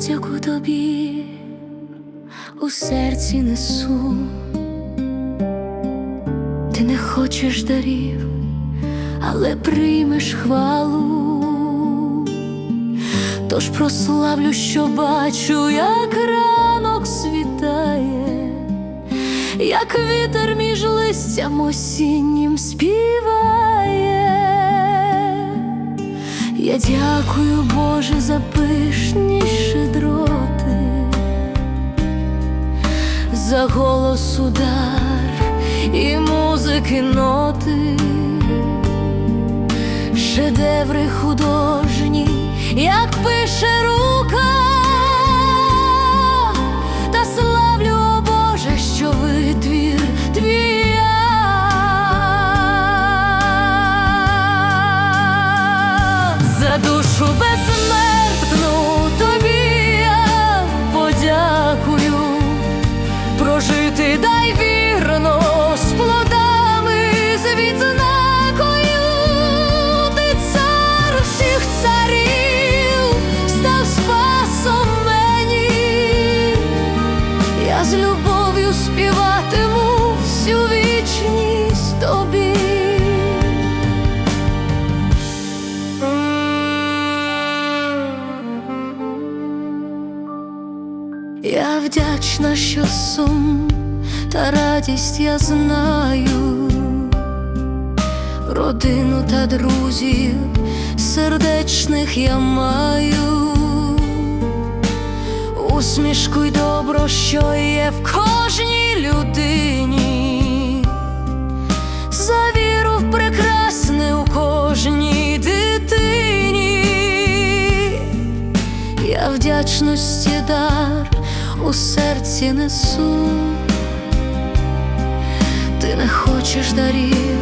подяку тобі у серці несу, ти не хочеш дарів, але приймеш хвалу, тож прославлю, що бачу, як ранок світає, як вітер між листям осіннім співає. Я дякую, Боже, за пишні щедроти, за голос удар і музики ноти, шедеври художні, як пише рука, За Я вдячна, що сум та радість я знаю, родину та друзів сердечних я маю, усмішку й добро, що є в кожній людині, за віру в прекрасне у кожній дитині. Я вдячності дар у серці несу, ти не хочеш дарів,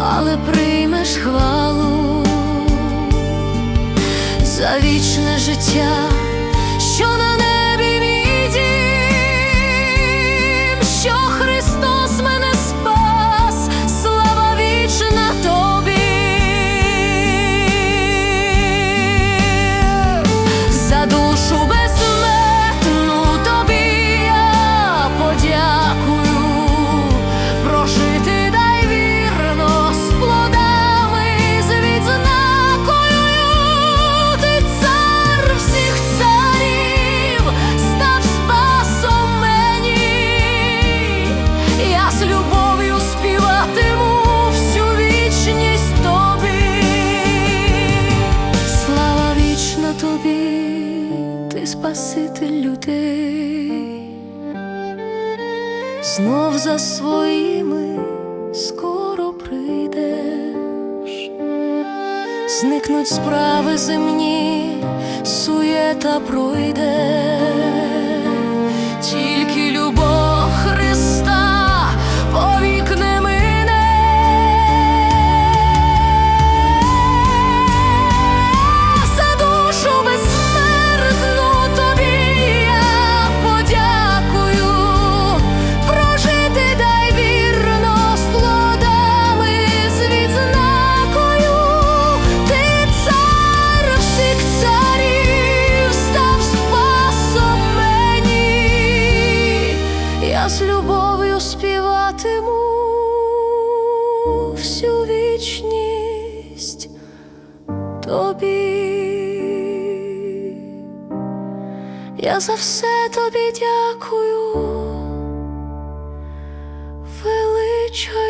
але приймеш хвалу. За вічне життя, що на з любов'ю співатиму всю вічність тобі. Слава вічна тобі, ти спаситель людей, знов за своїми скоро прийдеш, зникнуть справи земні, суєта пройде, вічність тобі. Я за все тобі дякую величаю.